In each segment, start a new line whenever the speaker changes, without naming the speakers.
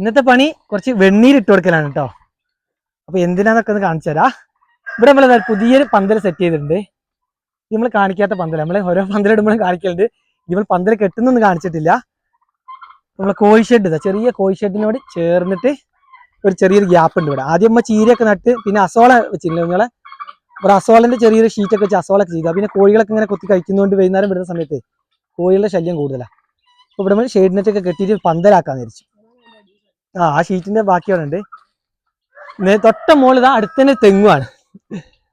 ഇന്നത്തെ പണി കുറച്ച് വെണ്ണീർ ഇട്ട് കൊടുക്കലാണ് കേട്ടോ അപ്പൊ എന്തിനാന്നൊക്കെ ഒന്ന് കാണിച്ചു തരാം. ഇവിടെ നമ്മൾ പുതിയൊരു പന്തൽ സെറ്റ് ചെയ്തിട്ടുണ്ട്. ഇത് നമ്മൾ കാണിക്കാത്ത പന്തൽ നമ്മൾ ഓരോ പന്തലിടുമ്പോഴും കാണിക്കലുണ്ട്. നമ്മൾ പന്തൽ കെട്ടുന്നൊന്നും കാണിച്ചിട്ടില്ല. നമ്മൾ കോഴി ഷെഡ് ഇതാ. ചെറിയ കോഴി ഷെഡിനോട് ചേർന്നിട്ട് ഒരു ചെറിയൊരു ഗ്യാപ്പ് ഉണ്ട് ഇവിടെ. ആദ്യം നമ്മൾ ചീരയൊക്കെ നട്ട് പിന്നെ അസോള വെച്ചിരുന്നു. നിങ്ങളെ ഒരു അസോളന്റെ ചെറിയൊരു ഷീറ്റ് ഷീറ്റൊക്കെ വെച്ച് അസോളൊക്കെ ചെയ്തു. പിന്നെ കോഴികളൊക്കെ ഇങ്ങനെ കുത്തി കഴിക്കുന്നതുകൊണ്ട് വൈകുന്നേരം വിടുന്ന സമയത്ത് കോഴികളുടെ ശല്യം കൂടുതലാണ് അപ്പോൾ ഇവിടെ നമ്മൾ ഷെയ്ഡ് നെറ്റൊക്കെ കെട്ടിയിട്ട് പന്തലാക്കാന്ന് വിചാരിച്ചു. ആ ആ ഷീറ്റിന്റെ ബാക്കി ഉണ്ട് തൊട്ട മുകളിൽ അടുത്ത് തന്നെ തെങ്ങുമാണ്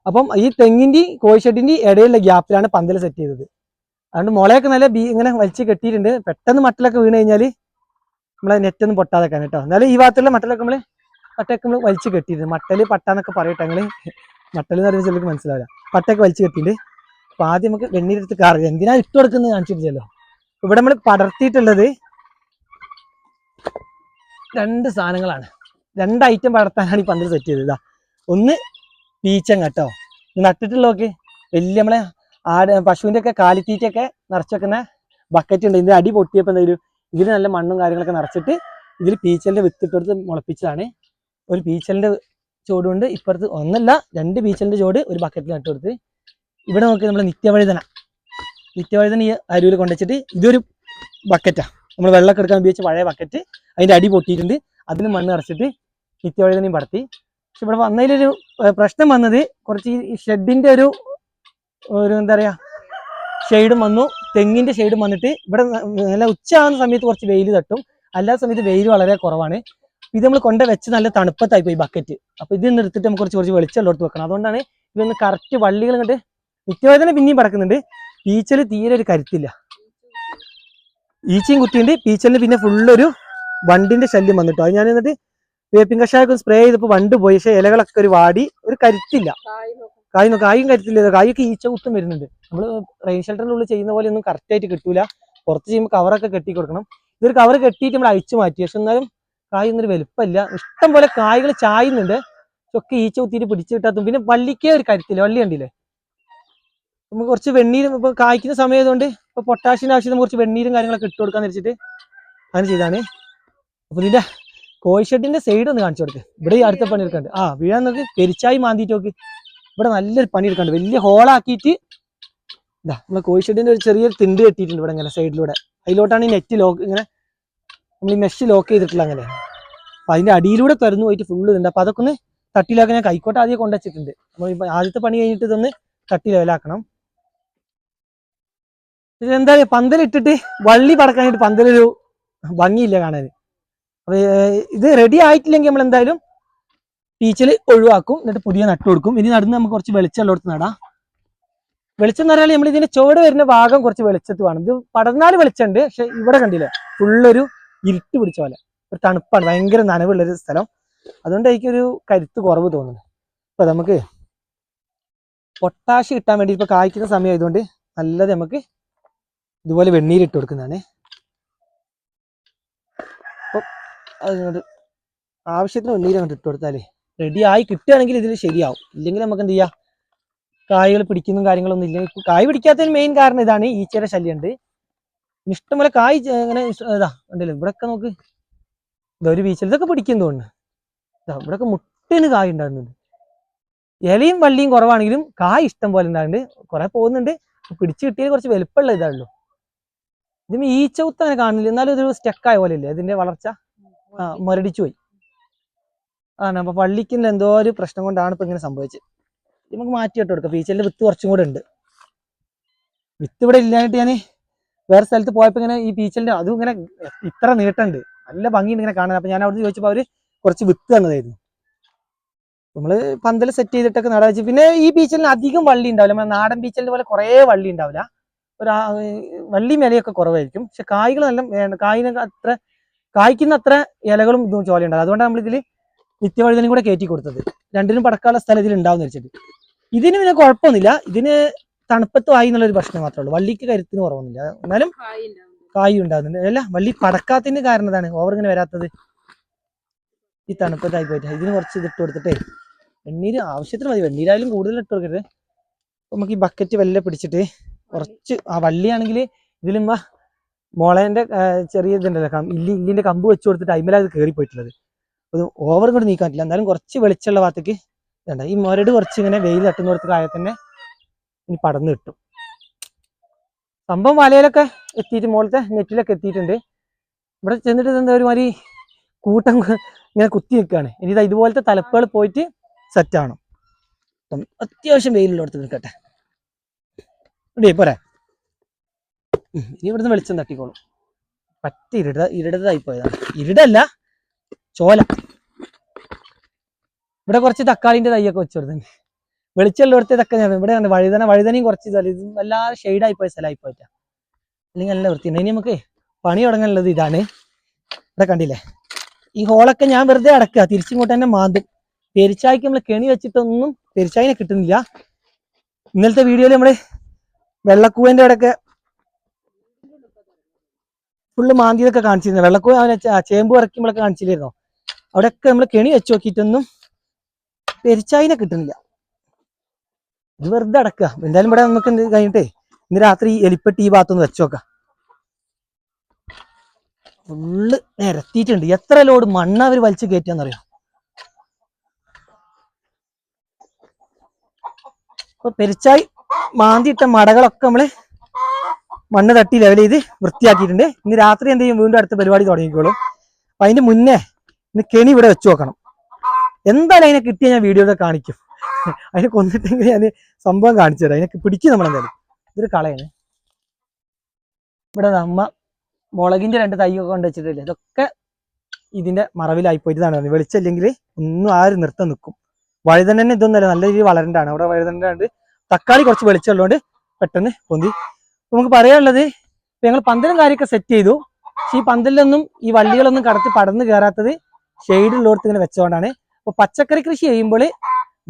അപ്പം ഈ തെങ്ങിന്റെ കോഴിഷെഡിന്റെ ഇടയിലുള്ള ഗ്യാപ്പിലാണ് പന്തൽ സെറ്റ് ചെയ്തത്. അതുകൊണ്ട് മുളയൊക്കെ നല്ല ബീ ഇങ്ങനെ വലിച്ച് കെട്ടിയിട്ടുണ്ട്. പെട്ടെന്ന് മട്ടലൊക്കെ വീണ് കഴിഞ്ഞാൽ നമ്മളെ നെറ്റ് നെറ്റൊന്നും പൊട്ടാതെക്കാൻ കേട്ടോ എന്നാലും ഈ ഭാഗത്തുള്ള മട്ടലൊക്കെ നമ്മൾ പട്ടയൊക്കെ നമ്മൾ വലിച്ച് കെട്ടിയിട്ടുണ്ട്. മട്ടൽ പട്ടാന്നൊക്കെ പറയട്ടെ ഞങ്ങൾ മട്ടൽ എന്ന് പറയുമ്പോൾ ചിലർക്ക് മനസ്സിലാവില്ല. പട്ടയൊക്കെ വലിച്ച് കെട്ടിയിട്ടുണ്ട് അപ്പൊ ആദ്യം നമുക്ക് വെണ്ണീരെടുത്ത് കാറുക എന്തിനാ ഇട്ട് കൊടുക്കുന്നത് കാണിച്ചിട്ടില്ലല്ലോ. ഇവിടെ നമ്മൾ പടർത്തിയിട്ടുള്ളത് രണ്ട് സാധനങ്ങളാണ്. രണ്ട് ഐറ്റം പടർത്താനാണ് ഈ പന്തൽ സെറ്റ് ചെയ്തത്. ഒന്ന് പീച്ചം കേട്ടോ. നട്ടിട്ടുള്ളതൊക്കെ വലിയ നമ്മളെ ആട് പശുവിന്റെ ഒക്കെ കാലിത്തീറ്റൊക്കെ നിറച്ച് വെക്കുന്ന ബക്കറ്റ് ഉണ്ട്. ഇതിന്റെ അടി പൊട്ടിയപ്പോൾ എന്തെങ്കിലും ഇതിൽ നല്ല മണ്ണും കാര്യങ്ങളൊക്കെ നിറച്ചിട്ട് ഇതിൽ പീച്ചലിന്റെ വിത്ത് ഇട്ടെടുത്ത് മുളപ്പിച്ചതാണ്. ഒരു പീച്ചലിന്റെ ചോട് ഇപ്പുറത്ത് ഒന്നല്ല രണ്ട് പീച്ചലിന്റെ ചോട് ഒരു ബക്കറ്റിൽ നട്ടുകൊടുത്ത് ഇവിടെ നോക്കി നമ്മൾ നിത്യവഴുതന. നിത്യവഴുതന ഈ അരുവിൽ കൊണ്ടുവച്ചിട്ട് ഇതൊരു ബക്കറ്റാ നമ്മൾ വെള്ളമൊക്കെ എടുക്കാൻ ഉപയോഗിച്ച പഴയ ബക്കറ്റ് അതിന്റെ അടി പൊട്ടിയിട്ടുണ്ട്. അതിന് മണ്ണ് നിറച്ചിട്ട് നിത്യവഴുതനയും പടത്തി പക്ഷെ ഇവിടെ വന്നതിലൊരു പ്രശ്നം വന്നത് കുറച്ച് ഈ ഷെഡിന്റെ ഒരു ഒരു എന്താ പറയാ ഷെയ്ഡും വന്നു. തെങ്ങിന്റെ ഷെയ്ഡും വന്നിട്ട് ഇവിടെ നല്ല ഉച്ചയാകുന്ന സമയത്ത് കുറച്ച് വെയിൽ തട്ടും. അല്ലാത്ത സമയത്ത് വെയിൽ വളരെ കുറവാണ്. ഇത് നമ്മൾ കൊണ്ട വെച്ച് നല്ല തണുപ്പത്തായി പോയി ബക്കറ്റ് അപ്പൊ ഇതിന്ന് നിർത്തിട്ട് നമുക്ക് കുറച്ച് കുറച്ച് വെളിച്ചം ഉള്ളടത്ത് വെക്കണം. അതുകൊണ്ടാണ് ഇതൊന്ന് കറക്റ്റ് വള്ളികൾ കണ്ട് നിത്യവേദന പിന്നെയും പടക്കുന്നുണ്ട്. പീച്ചൽ തീരെ ഒരു കരുത്തില്ല. ഈച്ചയും കുത്തിയുണ്ട്. പീച്ചലിന് പിന്നെ ഫുള്ളൊരു വണ്ടിന്റെ ശല്യം വന്നിട്ടോ. അത് ഞാൻ എന്നിട്ട് വേപ്പിൻ കഷായൊക്കെ സ്പ്രേ ചെയ്തപ്പോൾ വണ്ട് പോയി. പക്ഷേ ഇലകളൊക്കെ ഒരു വാടി ഒരു കരുത്തില്ല. കായ് നോക്കാം കായും കരുത്തില്ല. കായൊക്കെ ഈച്ച കുത്തും വരുന്നുണ്ട്. നമ്മൾ റെയിൻ ഷെൽട്ടറിന്റെ ഉള്ളിൽ ചെയ്യുന്ന പോലെ ഒന്നും കറക്റ്റ് ആയിട്ട് കിട്ടൂല. പുറത്ത് ചെയ്യുമ്പോൾ കവറൊക്കെ കെട്ടി കൊടുക്കണം. ഇതൊരു കവർ കെട്ടിയിട്ട് നമ്മൾ അഴിച്ചു മാറ്റി. പക്ഷെ എന്നാലും കായ് ഒരു വലുപ്പമില്ല ഇഷ്ടം പോലെ കായകൾ ചായുന്നുണ്ട്. ഒക്കെ ഈച്ച കുത്തിയിട്ട് പിടിച്ചു കിട്ടാത്തും പിന്നെ വള്ളിക്കേ ഒരു കരുത്തില്ല. വള്ളി കണ്ടില്ലേ? നമുക്ക് കുറച്ച് വെണ്ണീരും കായ്ക്കുന്ന സമയമായതുകൊണ്ട് ഇപ്പൊ പൊട്ടാഷ്യം ആവശ്യത്തിന് കുറച്ച് വെണ്ണീരും കാര്യങ്ങളൊക്കെ ഇട്ട് കൊടുക്കാന്ന് വെച്ചിട്ട് അങ്ങനെ ചെയ്താണ്. അപ്പൊ ഇതിന്റെ കോഴിഷെഡിന്റെ സൈഡ് ഒന്ന് കാണിച്ചു കൊടുക്ക്. ഇവിടെ ഈ അടുത്ത പണി എടുക്കണ്ട്. ആ വീഴാൻ നോക്ക്. പെരിച്ചായി മാന്തിയിട്ട് നോക്ക്. ഇവിടെ നല്ലൊരു പണി എടുക്കണ്ട്. വലിയ ഹോളാക്കിയിട്ട് ഇതാ നമ്മൾ കോഴിഷെഡിന്റെ ഒരു ചെറിയൊരു തിണ്ട് കെട്ടിയിട്ടുണ്ട് ഇവിടെ ഇങ്ങനെ സൈഡിലൂടെ അതിലോട്ടാണ് ഈ നെറ്റ് ലോക്ക് ഇങ്ങനെ നമ്മൾ ഈ മെഷ് ലോക്ക് ചെയ്തിട്ടുള്ള അങ്ങനെ. അപ്പൊ അതിന്റെ അടിയിലൂടെ തുറന്നു പോയിട്ട് ഫുള്ള് ഇതുണ്ട്. അപ്പൊ അതൊക്കെ ഒന്ന് തട്ടിലാക്കാൻ ഞാൻ കൈക്കോട്ട് ആദ്യം കൊണ്ടുവച്ചിട്ടുണ്ട്. നമ്മൾ ആദ്യത്തെ പണി കഴിഞ്ഞിട്ട് ഇതൊന്ന് തട്ടി ലെവലാക്കണം ഇതെന്താ പന്തലിട്ടിട്ട് വള്ളി പടക്കാനായിട്ട് പന്തലൊരു ഭംഗിയില്ല കാണാൻ. അപ്പൊ ഇത് റെഡി ആയിട്ടില്ലെങ്കിൽ നമ്മൾ എന്തായാലും ടീച്ചൽ ഒഴിവാക്കും. എന്നിട്ട് പുതിയ നട്ട് കൊടുക്കും. ഇനി നടന്ന് നമുക്ക് കുറച്ച് വെളിച്ചം ഉള്ളിടത്ത് നടാം. വെളിച്ചം എന്ന് പറഞ്ഞാൽ നമ്മൾ ഇതിന്റെ ചുവട് വരുന്ന ഭാഗം കുറച്ച് വെളിച്ചത്ത് വേണം. ഇത് പടർന്നാൽ വെളിച്ചമുണ്ട്. പക്ഷെ ഇവിടെ കണ്ടില്ലേ ഫുള്ളൊരു ഇരുട്ട് പിടിച്ച പോലെ. ഒരു തണുപ്പാണ്. ഭയങ്കര നനവുള്ളൊരു സ്ഥലം. അതുകൊണ്ട് എനിക്കൊരു കരുത്ത് കുറവ് തോന്നുന്നു. അപ്പൊ നമുക്ക് പൊട്ടാഷ് കിട്ടാൻ വേണ്ടി ഇപ്പൊ കായ്ക്കുന്ന സമയം ആയതുകൊണ്ട് നല്ലത് നമുക്ക് ഇതുപോലെ വെണ്ണീരിട്ട് കൊടുക്കുന്നതാണ്. അപ്പൊ അതിനോട് ആവശ്യത്തിന് വെണ്ണീര് അങ്ങോട്ട് ഇട്ട് കൊടുത്താലേ റെഡി ആയി കിട്ടുകയാണെങ്കിൽ ഇതിൽ ശരിയാവും. ഇല്ലെങ്കിൽ നമുക്ക് എന്ത് ചെയ്യാം? കായകൾ പിടിക്കുന്ന കാര്യങ്ങളൊന്നും ഇല്ലെങ്കിൽ കായ് പിടിക്കാത്തതിന് മെയിൻ കാരണം ഇതാണ് ഈച്ചയുടെ ശല്യം ഉണ്ട് ഇഷ്ടംപോലെ കായ് ഇഷ്ട- ഇതാ ഉണ്ടല്ലോ ഇവിടൊക്കെ നോക്ക്. ഇതൊരു ബീച്ചിൽ ഇതൊക്കെ പിടിക്കും തോന്നുന്നു. ഇതാ ഇവിടെയൊക്കെ മുട്ടിന് കായ് ഉണ്ടാകുന്നുണ്ട് ഇലയും വള്ളിയും കുറവാണെങ്കിലും കായ് ഇഷ്ടം പോലെ ഉണ്ടാകുന്നുണ്ട് കുറെ പോകുന്നുണ്ട്. പിടിച്ചു കിട്ടിയത് കുറച്ച് വലുപ്പമുള്ള ഇതാണല്ലോ. ഇതിന് ഈച്ച കുത്ത് അങ്ങനെ കാണുന്നില്ല എന്നാലും ഇതൊരു സ്റ്റക്കായ പോലെ ഇല്ലേ ഇതിന്റെ വളർച്ച ആ മരടിച്ചു പോയി. ആണ് അപ്പൊ പള്ളിക്കിന്റെ എന്തോ ഒരു പ്രശ്നം കൊണ്ടാണ് ഇപ്പൊ ഇങ്ങനെ സംഭവിച്ചത്. നമുക്ക് മാറ്റി ഇട്ട് കൊടുക്കാം. പീച്ചലിന്റെ വിത്ത് കുറച്ചും കൂടെ ഉണ്ട്. വിത്ത് ഇവിടെ ഇല്ലായിട്ട് ഞാൻ വേറെ സ്ഥലത്ത് പോയപ്പോ ഇങ്ങനെ ഈ പീച്ചലിന്റെ അതും ഇങ്ങനെ ഇത്ര നീട്ടുണ്ട്. നല്ല ഭംഗിയുണ്ട് ഇങ്ങനെ കാണാൻ. അപ്പൊ ഞാൻ അവിടെ ചോദിച്ചപ്പോ അവർ കുറച്ച് വിത്ത് തന്നതായിരുന്നു. നമ്മൾ പന്തൽ സെറ്റ് ചെയ്തിട്ടൊക്കെ നട വെച്ച് പിന്നെ ഈ പീച്ചലിന് അധികം വള്ളി ഉണ്ടാവില്ല. നമ്മുടെ നാടൻ പീച്ചലിന്റെ പോലെ കുറേ വള്ളി ഉണ്ടാവില്ല. ഒരു വള്ളി മേലയൊക്കെ കുറവായിരിക്കും. പക്ഷെ കായ്കൾ നല്ല വേണ്ട കായിനൊക്കെ അത്ര കായ്ക്കുന്ന അത്ര ഇലകളും ഇതും ചോല ഉണ്ടാവും അതുകൊണ്ടാണ് നമ്മൾ ഇതിൽ നിത്യവഴുതനും കൂടെ കയറ്റി കൊടുത്തത്. രണ്ടിനും പടക്കാനുള്ള സ്ഥലം ഇതിൽ ഉണ്ടാവും വെച്ചിട്ട്. ഇതിന് പിന്നെ കുഴപ്പമൊന്നുമില്ല. ഇതിന് തണുപ്പത്ത് വായി എന്നുള്ളൊരു പ്രശ്നം മാത്രമേ ഉള്ളൂ. വള്ളിക്ക് കരുത്തിന് കുറവൊന്നുമില്ല. എന്നാലും കായ് ഉണ്ടാകുന്നുണ്ട് അല്ല വള്ളി പടക്കാത്തതിന് കാരണം ഇതാണ് ഓവർ ഇങ്ങനെ വരാത്തത്. ഈ തണുപ്പത്തായി പോയിട്ട്. ഇതിന് കുറച്ച് ഇതിട്ട് കൊടുത്തിട്ടേ വെണ്ണീര് ആവശ്യത്തിന് മതി. വെണ്ണീരായാലും കൂടുതൽ ഇട്ട് കൊടുക്കരുത്. നമുക്ക് ഈ ബക്കറ്റ് വല്ല പിടിച്ചിട്ട് കുറച്ച് ആ വള്ളിയാണെങ്കിൽ ഇതിലും ആ, ചെറിയ ഇതുണ്ടല്ലോ ഇല്ലി ഇല്ലിന്റെ കമ്പ് വെച്ച് കൊടുത്തിട്ട് അയിമല അത് കയറി പോയിട്ടുള്ളത്. അത് ഓവർ കൊണ്ട് നീക്കാൻ പറ്റില്ല. എന്നാലും കുറച്ച് വെളിച്ചുള്ള ഭാഗത്തേക്ക് ഇതുണ്ട് ഈ മുരട് കുറച്ച് ഇങ്ങനെ വെയിൽ തട്ടുന്നിടത്ത് കായ തന്നെ ഇനി പടന്ന് കിട്ടും. സംഭവം വലയിലൊക്കെ എത്തിയിട്ട് മുകളിലത്തെ നെറ്റിലൊക്കെ എത്തിയിട്ടുണ്ട്. ഇവിടെ ചെന്നിട്ട് എന്താ ഒരു മാതിരി കൂട്ടം ഇങ്ങനെ കുത്തി നിൽക്കുകയാണ്. ഇനി ഇതാ ഇതുപോലത്തെ തലപ്പുകൾ പോയിട്ട് സെറ്റ് ആവണം. അപ്പം അത്യാവശ്യം വെയിലുള്ളിടത്ത് നിൽക്കട്ടെ. ഇടേ പോരെ. ഇനി ഇവിടുന്ന് വെളിച്ചം തട്ടിക്കോളും. പറ്റ ഇരുട ഇരുടതായി പോയതാണ്. ഇരുടല്ല ചോല. ഇവിടെ കുറച്ച് തക്കാളിന്റെ തൈയൊക്കെ വെച്ചു കൊടുത്തിട്ടുണ്ട്. വെളിച്ചമുള്ളിടത്ത് തക്ക ഞാൻ ഇവിടെ വഴുതന വഴുതനയും കുറച്ച് വല്ലാതെ ഷെയ്ഡായി പോയ സ്ഥലമായി പോയിട്ടാ. അല്ലെങ്കിൽ നല്ല വൃത്തിയുണ്ട്. ഇനി നമുക്ക് പണി തുടങ്ങാനുള്ളത് ഇതാണ്. ഇവിടെ കണ്ടില്ലേ? ഈ ഹോളൊക്കെ ഞാൻ വെറുതെ അടക്കുക. തിരിച്ചിങ്ങോട്ട് തന്നെ മാന്തും. പെരിച്ചായ്ക്ക് നമ്മൾ കെണി വെച്ചിട്ടൊന്നും പെരിച്ചായിനെ കിട്ടുന്നില്ല. ഇന്നലത്തെ വീഡിയോയിൽ നമ്മൾ വെള്ളക്കൂവന്റെ ഇടയ്ക്ക് ഫുള്ള് മാന്തിയതൊക്കെ കാണിച്ചിരുന്നു. വെള്ളക്കൂവ അവനെ ചേമ്പ് ഇറക്കുമ്പോഴൊക്കെ കാണിച്ചില്ലായിരുന്നോ അവിടെയൊക്കെ നമ്മൾ കെണി വെച്ച് നോക്കിയിട്ടൊന്നും പെരിച്ചായിനെ കിട്ടുന്നില്ല. ഇത് വെറുതെ അടക്കുക എന്തായാലും ഇവിടെ നമുക്ക് എന്ത് കഴിഞ്ഞിട്ടേ ഇന്ന് രാത്രി എലിപ്പെട്ടി ഈ ഭാഗത്തൊന്ന് വെച്ചോക്കാം ഫുള്ള് നിരത്തിയിട്ടുണ്ട്. എത്ര ലോഡ് മണ്ണ് അവർ വലിച്ചു കയറ്റിയെന്നറിയോ അപ്പൊ പെരിച്ചായി മാന്തിയിട്ട മടകളൊക്കെ നമ്മൾ മണ്ണ് തട്ടി ലെവൽ ചെയ്ത് വൃത്തിയാക്കിയിട്ടുണ്ട്. ഇന്ന് രാത്രി എന്ത് ചെയ്യും? വീണ്ടും അടുത്ത പരിപാടി തുടങ്ങിക്കോളും. അപ്പൊ അതിന്റെ മുന്നേ ഇന്ന് കെണി ഇവിടെ വെച്ച് നോക്കണം എന്തായാലും അതിനെ കിട്ടിയ ഞാൻ വീഡിയോയിൽ കാണിക്കും. അതിനെ കൊന്നിട്ടെങ്കിൽ ഞാൻ സംഭവം കാണിച്ചു തരാം. അതിനൊക്കെ പിടിക്കും നമ്മളെന്തായാലും. ഇതൊരു കളയാണ്. ഇവിടെ നമ്മ മുളകിന്റെ രണ്ട് തൈയൊക്കെ കൊണ്ട് വെച്ചിട്ടില്ലേ? ഇതൊക്കെ ഇതിന്റെ മറവിലായി പോയിട്ടാണ് വെളിച്ചമില്ലെങ്കിൽ ഒന്നും ആരും നിർത്തം നിൽക്കും. ഇതൊന്നല്ല ഇതൊന്നുമല്ല. നല്ല രീതിയിൽ വളരണ്ടാണ് അവിടെ വഴുതന ഉണ്ട്. തക്കാളി കുറച്ച് വെളിച്ചമുള്ളതുകൊണ്ട് പെട്ടെന്ന് പൊന്തി. നമുക്ക് പറയാനുള്ളത് ഞങ്ങൾ പന്തലും കാര്യമൊക്കെ സെറ്റ് ചെയ്തു. പക്ഷെ ഈ പന്തലിലൊന്നും ഈ വള്ളികളൊന്നും കടത്തി പടന്ന് കയറാത്തത് ഷെയ്ഡുള്ളടത്ത് ഇങ്ങനെ വെച്ചുകൊണ്ടാണ് അപ്പൊ പച്ചക്കറി കൃഷി ചെയ്യുമ്പോൾ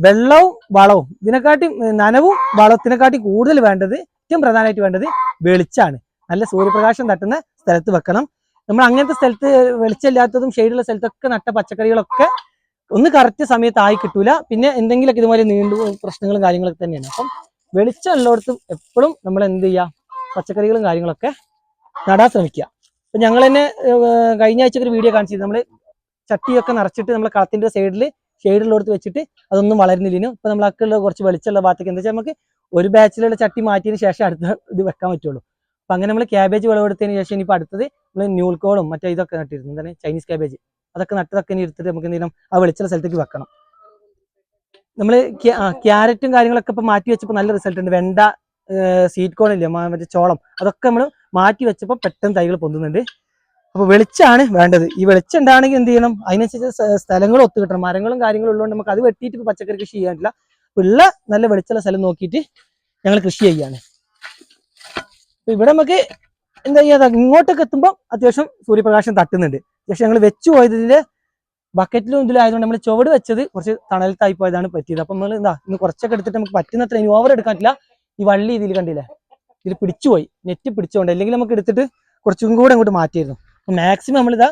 വെള്ളവും വളവും ഇതിനെക്കാട്ടി നനവും വളത്തിനെക്കാട്ടി കൂടുതൽ വേണ്ടത് ഏറ്റവും പ്രധാനമായിട്ട് വേണ്ടത് വെളിച്ചാണ്. നല്ല സൂര്യപ്രകാശം തട്ടുന്ന സ്ഥലത്ത് വെക്കണം. നമ്മൾ അങ്ങനത്തെ സ്ഥലത്ത് വെളിച്ചമില്ലാത്തതും ഷെയ്ഡുള്ള സ്ഥലത്തൊക്കെ നട്ട പച്ചക്കറികളൊക്കെ ഒന്ന് കറക്റ്റ് സമയത്ത് ആയി കിട്ടൂല. പിന്നെ എന്തെങ്കിലുമൊക്കെ ഇതുപോലെ നീണ്ടു പ്രശ്നങ്ങളും കാര്യങ്ങളൊക്കെ തന്നെയാണ്. അപ്പം വെളിച്ചം ഉള്ളിടത്തും എപ്പോഴും നമ്മൾ എന്ത് ചെയ്യുക പച്ചക്കറികളും കാര്യങ്ങളൊക്കെ നടാൻ ശ്രമിക്കുക. അപ്പം ഞങ്ങൾ തന്നെ കഴിഞ്ഞ ആഴ്ച ഒരു വീഡിയോ കാണിച്ചു നമ്മൾ ചട്ടിയൊക്കെ നിറച്ചിട്ട് നമ്മൾ കളത്തിന്റെ സൈഡിൽ ഷെയ്ഡുള്ളിടത്ത് വെച്ചിട്ട് അതൊന്നും വളരുന്നില്ലേനും ഇപ്പം നമ്മൾ അക്കുള്ള കുറച്ച് വെളിച്ചമുള്ള ഭാഗത്തേക്ക് എന്താ വെച്ചാൽ നമുക്ക് ഒരു ബാച്ചിലുള്ള ചട്ടി മാറ്റിയതിന് ശേഷം അടുത്ത ഇത് വെക്കാൻ പറ്റുള്ളൂ. അപ്പം അങ്ങനെ നമ്മൾ ക്യാബേജ് വിളവെടുത്തതിന് ശേഷം ഇനിയിപ്പോൾ അടുത്തത് നമ്മൾ ന്യൂൾക്കോളും മറ്റേ ഇതൊക്കെ നട്ടിരുന്നു. എന്താണ്? ചൈനീസ് ക്യാബേജ് അതൊക്കെ നട്ടതൊക്കെ ഇനി എടുത്തിട്ട് നമുക്ക് എന്തെങ്കിലും ആ വെളിച്ചുള്ള സ്ഥലത്തേക്ക് വെക്കണം. നമ്മൾ ക്യാരറ്റും കാര്യങ്ങളൊക്കെ ഇപ്പൊ മാറ്റി വെച്ചപ്പോൾ നല്ല റിസൾട്ട് ഉണ്ട്. വെണ്ട സീറ്റ് കോൺ ഇല്ലേ മറ്റേ ചോളം അതൊക്കെ നമ്മൾ മാറ്റി വെച്ചപ്പോൾ പെട്ടെന്ന് തൈകൾ പൊന്തുന്നുണ്ട്. അപ്പൊ വെളിച്ചാണ് വേണ്ടത്. ഈ വെളിച്ചം ഉണ്ടാണെങ്കിൽ എന്ത് ചെയ്യണം? അതിനനുസരിച്ച് സ്ഥ- സ്ഥലങ്ങൾ ഒത്തു കിട്ടണം. മരങ്ങളും കാര്യങ്ങളും ഉള്ളതുകൊണ്ട് നമുക്ക് അത് വെട്ടിയിട്ട് ഇപ്പൊ പച്ചക്കറി കൃഷി ചെയ്യാൻ പറ്റില്ല. ഉള്ള നല്ല വെളിച്ചുള്ള സ്ഥലം നോക്കിയിട്ട് ഞങ്ങൾ കൃഷി ചെയ്യാണ് ഇവിടെ നമുക്ക് എന്താ ചെയ്യാ? ഇങ്ങോട്ടൊക്കെ എത്തുമ്പോൾ അത്യാവശ്യം സൂര്യപ്രകാശം തട്ടുന്നുണ്ട്. പക്ഷെ ഞങ്ങൾ വെച്ചു പോയതിന്റെ ബക്കറ്റിലും ഇതിലും ആയതുകൊണ്ട് നമ്മൾ ചുവട് വെച്ചത് കുറച്ച് തണലത്തായി പോയതാണ് പറ്റിയത്. അപ്പൊ നമ്മൾ എന്താ ഇന്ന് കുറച്ചൊക്കെ എടുത്തിട്ട് നമുക്ക് പറ്റുന്നത്ര ഇനി ഓവർ എടുക്കാൻ പറ്റില്ല. ഈ വള്ളി ഇതിൽ കണ്ടില്ലേ? ഇതിൽ പിടിച്ചുപോയി നെറ്റ് പിടിച്ചുകൊണ്ട് അല്ലെങ്കിൽ നമുക്ക് എടുത്തിട്ട് കുറച്ചും കൂടെ അങ്ങോട്ട് മാറ്റിയിരുന്നു. മാക്സിമം നമ്മളിതാ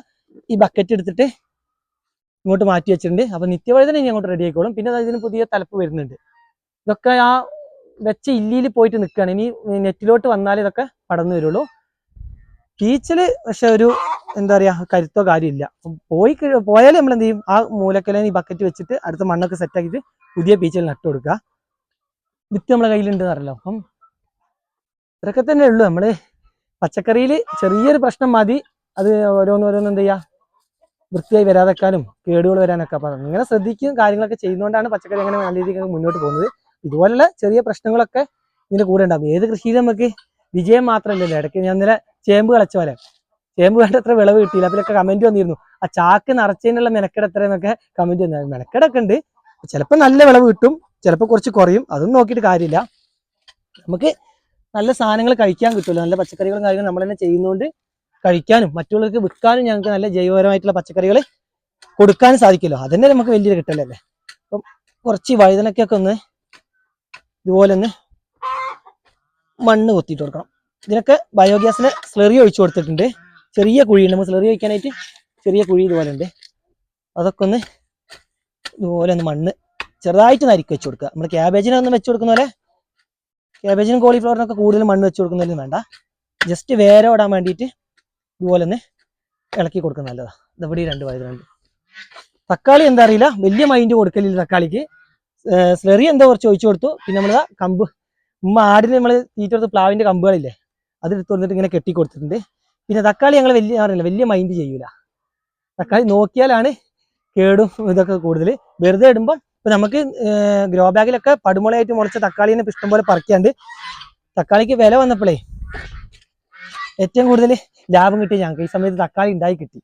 ഈ ബക്കറ്റ് എടുത്തിട്ട് ഇങ്ങോട്ട് മാറ്റി വെച്ചിട്ടുണ്ട്. അപ്പൊ നിത്യവഴുതന ഇനി അങ്ങോട്ട് റെഡി ആയിക്കോളും. പിന്നെ ഇതിന് പുതിയ തലപ്പ് വരുന്നുണ്ട്. ഇതൊക്കെ ആ വെച്ച ഇല്ലിയിൽ പോയിട്ട് നിൽക്കുകയാണ് ഇനി നെറ്റിലോട്ട് വന്നാലേ ഇതൊക്കെ പടന്നു വരുള്ളൂ. പീച്ചിൽ പക്ഷെ ഒരു എന്താ പറയാ കരുത്തോ കാര്യമില്ല. പോയി പോയാലും നമ്മൾ എന്ത് ചെയ്യും ആ മൂലക്കലേന് ഈ ബക്കറ്റ് വെച്ചിട്ട് അടുത്ത മണ്ണൊക്കെ സെറ്റ് ആക്കിയിട്ട് പുതിയ പീച്ചിൽ നട്ടു കൊടുക്കുക. വിത്ത് നമ്മളെ കയ്യിലുണ്ട് എന്നറിയല്ലോ അപ്പം ഇതൊക്കെ തന്നെ ഉള്ളൂ. നമ്മൾ പച്ചക്കറിയിൽ ചെറിയൊരു പ്രശ്നം മതി. അത് ഓരോന്ന് ഓരോന്ന് എന്ത് ചെയ്യുക വൃത്തിയായി വരാതെക്കാനും കേടുകൾ വരാനൊക്കെ അപ്പം അങ്ങനെ ശ്രദ്ധിക്കുകയും കാര്യങ്ങളൊക്കെ ചെയ്യുന്നതുകൊണ്ടാണ് പച്ചക്കറി അങ്ങനെ നല്ല രീതിക്ക് മുന്നോട്ട് പോകുന്നത്. ഇതുപോലുള്ള ചെറിയ പ്രശ്നങ്ങളൊക്കെ ഇതിന്റെ കൂടെ ഉണ്ടാകും ഏത് കൃഷിയിലും നമുക്ക് വിജയം മാത്രമല്ലല്ലോ. ഇടയ്ക്ക് ഞാൻ ഇന്നലെ ചേമ്പ് കളച്ച പോലെ ചേമ്പ് വേണ്ടത്ര വിളവ് കിട്ടിയില്ല. അതിലൊക്കെ കമന്റ് വന്നിരുന്നു. ആ ചാക്ക് നിറച്ചതിനുള്ള മെനക്കെട് എത്രയെന്നൊക്കെ കമന്റ് വന്നു മെനക്കെടൊക്കെ ഉണ്ട്. ചിലപ്പോൾ നല്ല വിളവ് കിട്ടും. ചിലപ്പോൾ കുറച്ച് കുറയും. അതൊന്നും നോക്കിയിട്ട് കാര്യമില്ല. നമുക്ക് നല്ല സാധനങ്ങൾ കഴിക്കാൻ കിട്ടുമല്ലോ. നല്ല പച്ചക്കറികളും കാര്യങ്ങളും നമ്മൾ തന്നെ ചെയ്യുന്നതുകൊണ്ട് കഴിക്കാനും മറ്റുള്ളവർക്ക് വിൽക്കാനും ഞങ്ങൾക്ക് നല്ല ജൈവപരമായിട്ടുള്ള പച്ചക്കറികൾ കൊടുക്കാനും സാധിക്കുമല്ലോ. അതന്നെ നമുക്ക് വലിയൊരു കിട്ടലല്ലേ അപ്പം കുറച്ച് വഴുതനക്കൊക്കെ ഒന്ന് ഇതുപോലെ ഒന്ന് മണ്ണ് കൊത്തിയിട്ട് കൊടുക്കണം. ഇതിനൊക്കെ ബയോഗ്യാസിന് സ്ലെറി ഒഴിച്ചു കൊടുത്തിട്ടുണ്ട്. ചെറിയ കുഴിയുണ്ട് നമുക്ക് സ്ലെറി ഒഴിക്കാനായിട്ട് ചെറിയ കുഴി ഇതുപോലെ ഉണ്ട്. അതൊക്കെ ഒന്ന് ഇതുപോലെ ഒന്ന് മണ്ണ് ചെറുതായിട്ട് നരിക്ക് വെച്ച് കൊടുക്കുക. നമ്മൾ ക്യാബേജിനൊന്നും വെച്ച് കൊടുക്കുന്ന പോലെ ക്യാബേജിനും കോളിഫ്ലവറിനൊക്കെ കൂടുതൽ മണ്ണ് വെച്ച് കൊടുക്കുന്നതിലും വേണ്ട. ജസ്റ്റ് വേരോടാൻ വേണ്ടിയിട്ട് ഇതുപോലെ ഒന്ന് ഇളക്കി കൊടുക്കുന്ന നല്ലതാണ് ഇതവിടെ രണ്ട് വയറുണ്ട് തക്കാളി എന്താ അറിയില്ല. വലിയ മൈൻഡ് കൊടുക്കലില്ല തക്കാളിക്ക്. സ്ലെറി എന്താ കുറച്ച് ഒഴിച്ചു കൊടുത്തു. പിന്നെ നമ്മൾ കമ്പ് ഉമ്മ ആടിന് നമ്മൾ തീറ്റ കൊടുത്ത് പ്ലാവിന്റെ കമ്പുകളില്ലേ അത് എടുത്ത് കൊടുത്തിട്ട് ഇങ്ങനെ കെട്ടി കൊടുത്തിട്ടുണ്ട്. പിന്നെ തക്കാളി ഞങ്ങൾ വലിയ അറിയില്ല വലിയ മൈൻഡ് ചെയ്യൂല. തക്കാളി നോക്കിയാലാണ് കേടും ഇതൊക്കെ കൂടുതൽ. വെറുതെ ഇടുമ്പോൾ ഇപ്പൊ നമുക്ക് ഗ്രോ ബാഗിലൊക്കെ പടുമുളയായിട്ട് മുളച്ച തക്കാളിനെ ഇഷ്ടം പോലെ പറിക്കാണ്ട് തക്കാളിക്ക് വില വന്നപ്പോഴേ ഏറ്റവും കൂടുതൽ ലാഭം കിട്ടിയ ഞങ്ങൾക്ക് ഈ സമയത്ത് തക്കാളി ഉണ്ടായി കിട്ടി.